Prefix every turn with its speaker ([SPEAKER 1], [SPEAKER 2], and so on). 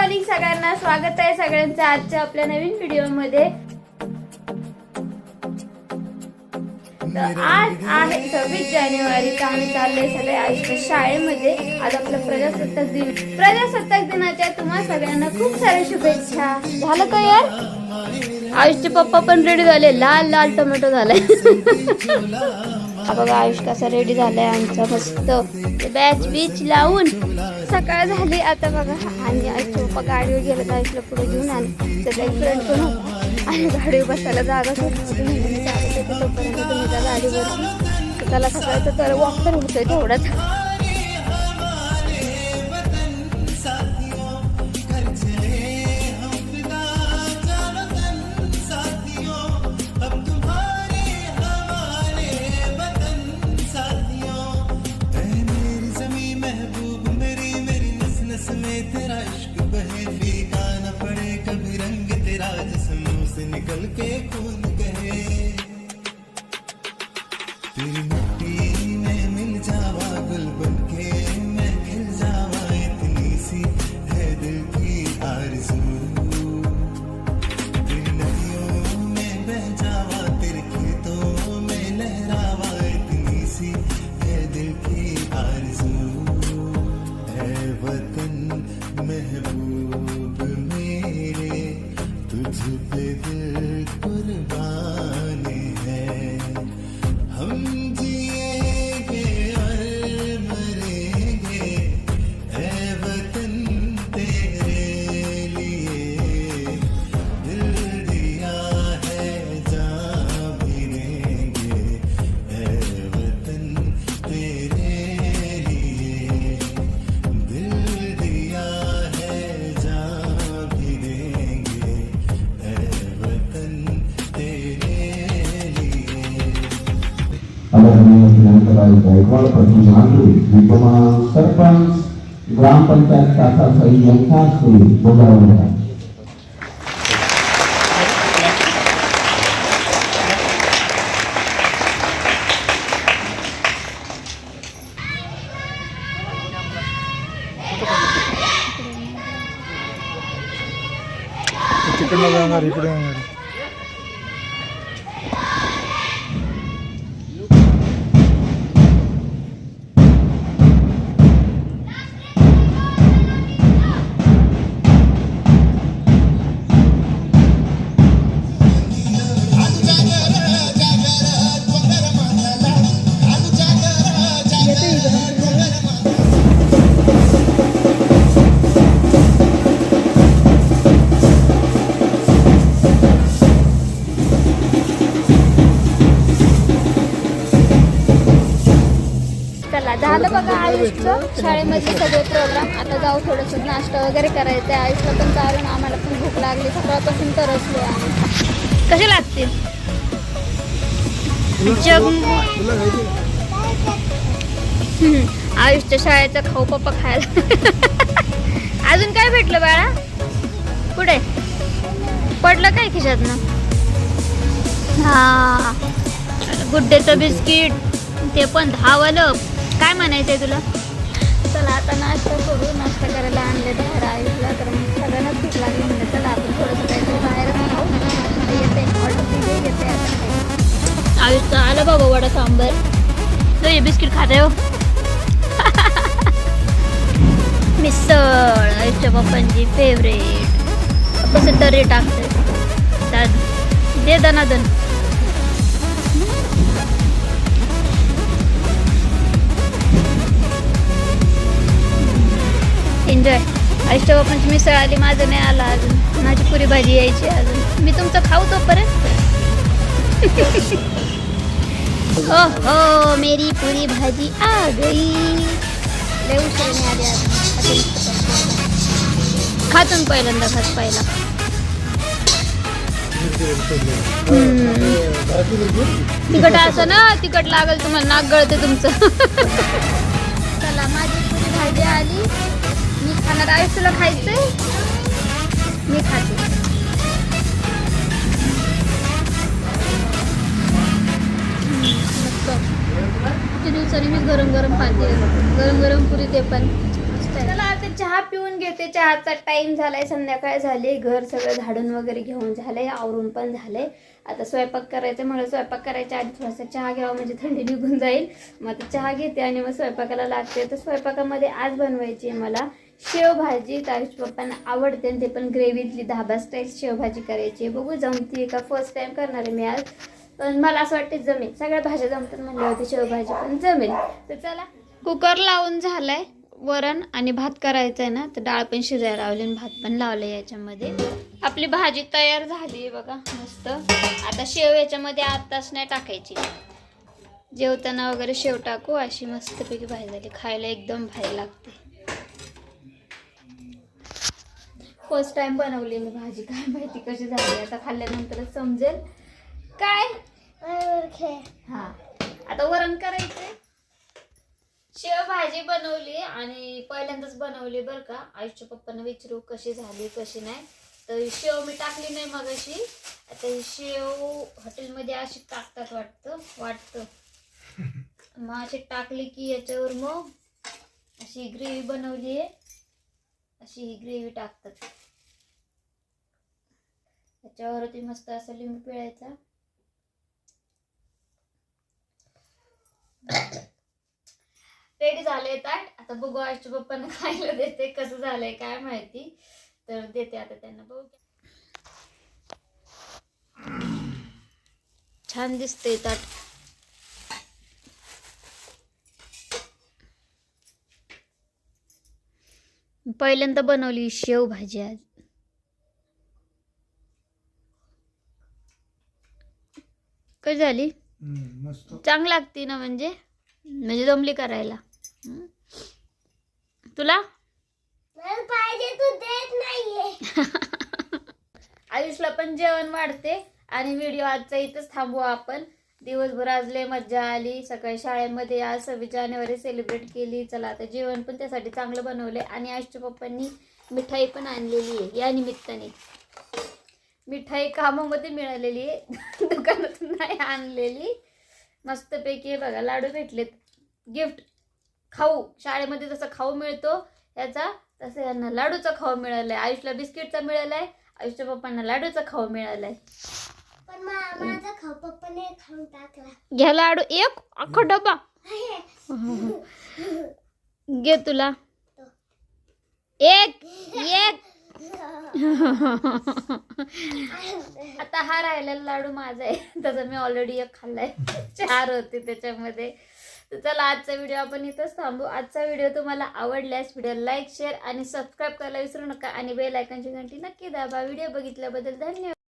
[SPEAKER 1] Morning सगळ्यांना स्वागत आहे सगळ्यांचं आजच्या आपल्या नवीन व्हिडिओमध्ये आज आहे सव्वीस जानेवारी तर आम्ही चाललोय सगळे आजच्या शाळेमध्ये. आज आपला प्रजासत्ताक दिन. प्रजासत्ताक दिनाच्या तुम्हा सगळ्यांना खूप साऱ्या शुभेच्छा. झालं का यार? आयुषचे पप्पा पण रेडी झाले. लाल लाल टोमॅटो झालाय. बघा आयुष कसा रेडी झालाय आमचा मस्त. बॅच बीच लावून. सकाळ झाली आता बघा. आणि पप्पा गाडीवर गेले आयुषला पुढे घेऊन आले. त्याचा एक फ्रेंड पण होता आणि गाडीवर बसायला जागा तोपर्यंत तुम्ही त्या गाडीवर त्याला सकाळचं तर वॉक तर होतोय तेवढाच.
[SPEAKER 2] निकल के
[SPEAKER 3] baik-baik walau perjuangan di Kemang
[SPEAKER 4] Gram Pantai Tata yang
[SPEAKER 1] Kasih ngari, ngari. शाळेमध्ये शाळेमधले सगळे प्रोग्राम आता जाऊ थोडंसं नाश्ता वगैरे करायचं आहे. पण चालून आम्हाला पण भूक लागली. सकाळपासून तरसलो आम्ही कसे लागतील? जग आयुष्य आयुषच्या शाळेचा खाऊ पप्पा खायला. अजून काय भेटलं बाळा? पुढे पडलं काय खिशातनं? हा. गुड्डेचं बिस्किट ते पण धावलं. काय म्हणायचंय तुला? चला आता नाश्ता करू. नाश्ता करायला आणले बाहेर आईला तर मग सगळ्यांनाच भूक लागली म्हणजे चला आपण थोडंसं काहीतरी बाहेर खाऊ. येते. ऑर्डर दिली येते आता खायला. आलं बाबा वडा सांबर. तो हे बिस्किट खाते हो. मिसळ आयुष्य पप्पांची फेवरेट कसं तरी टाकते त्यात दे दनादन. एन्जॉय आयुष्य मिसळ आली माझं नाही आला अजून. माझी पुरी भाजी यायची अजून. मी तुमचं खाऊ तोपर्यंत. ओ हो मेरी पुरी भाजी आ गई. लय उशिराने आली आज खातून पहिल्यांदा खात पहिला. तिकट असं ना तिकट लागल तुम्हाला नाक गळते तुमचं. चला माझी पुरी भाजी आली. मी खाणार. आयुष्याला खायचंय? मी खाते. किती दिवसांनी मी गरम गरम पाणी गरम गरम पुरी ते पण. चला आता चहा पिऊन घेते. चहाचा टाइम झालाय. संध्याकाळ झाली. घर सगळं झाडून वगैरे घेऊन झालंय. आवरून पण झालंय. आता स्वयंपाक करायचं मला स्वयंपाक करायच्या आधी थोडासा चहा घ्यावा म्हणजे थंडी निघून जाईल. मग आता चहा घेते आणि मग स्वयंपाकाला लागते. तर स्वयंपाकामध्ये आज बनवायची आहे मला शेवभाजी तारीश पप्पांना आवडते आणि ते पण ग्रेव्हीतली धाबा स्टाईल शेवभाजी करायची. आहे बघू जमती का? फर्स्ट टाईम करणार आहे मी आज. पण मला असं वाटते जमेल. सगळ्या भाज्या जमतात म्हणल्यावरती शेवभाजी पण जमेल. तर चला. कुकर लावून झालाय वरण आणि भात करायचं आहे ना तर डाळ पण शिजायला लावली आणि भात पण लावलं याच्यामध्ये. आपली भाजी तयार झाली आहे बघा मस्त. आता शेव याच्यामध्ये आताच नाही टाकायची. जेवताना वगैरे शेव टाकू अशी मस्तपैकी भाजी झाली. खायला एकदम भारी लागते. फर्स्ट टाइम बनवली मी भाजी. काय माहिती कशी झाली आता खाल्ल्यानंतरच समजेल. काय? हा. आता वरण करायचंय. शेव भाजी बनवली आणि पहिल्यांदाच बनवली बरं का. आयुष्य पप्पांना विचारू कशी झाली कशी नाही. तर शेव मी टाकली नाही मग अशी आता ही शेव हॉटेलमध्ये अशी टाकतात वाटतं वाटतं. मग अशी टाकली की याच्यावर मग अशी ग्रेव्ही बनवली आहे. अशी ही ग्रेव्ही टाकतात. त्याच्यावरती मस्त असं लिंबू पिळायचा. रेडी झाले ताट आता बघू आजच्या पप्पांना खायला देते कसं झालंय काय माहिती. तर देते आता त्यांना बघू. छान दिसते ताट. पहिल्यांदा बनवली शेव भाजी आज. कशी झाली?
[SPEAKER 4] मस्त.
[SPEAKER 1] चांगली लागते ना म्हणजे? म्हणजे जमली करायला. हं? तुला?
[SPEAKER 5] पाहिजे तू देत नाहीये.
[SPEAKER 1] आयुषला पण जेवण वाढते आणि व्हिडिओ आजचा इथंच थांबवू आपण. दिवसभर आज लय मज्जा आली. सकाळी शाळेमध्ये आज सव्वीस जानेवारी सेलिब्रेट केली. चला आता जेवण पण त्यासाठी चांगलं बनवलंय. आणि आयुषच्या पप्पांनी मिठाई पण आणलेली आहे. या निमित्ताने. मिठाई कामामध्ये मिळालेली आहे. दुकानातून नाही आणलेली. मस्तपैकी बघा लाडू भेटलेत. गिफ्ट खाऊ. शाळेमध्ये जसं खाऊ मिळतो याचा तसं यांना लाडूचा खाऊ मिळालाय. आयुषला बिस्किटचा मिळालाय. आयुषच्या पप्पांना लाडूचा खाऊ मिळालाय.
[SPEAKER 5] पण मा- माझा खाऊ. पप्पाने खाऊन टाकला.
[SPEAKER 1] घ्या लाडू. एक अख्खा डबा. घे तुला. एक. एक. आता हा राहिलेला लाडू माझा आहे. त्याचा मी ऑलरेडी एक खाल्लाय. चार होते त्याच्यामध्ये. तर चला आजचा व्हिडिओ आपण इथंच थांबू. आजचा व्हिडिओ तुम्हाला आवडल्यास व्हिडिओ लाईक शेअर आणि सबस्क्राईब करायला विसरू नका. आणि बेल आयकॉनची घंटी नक्की दाबा. व्हिडिओ बघितल्याबद्दल धन्यवाद.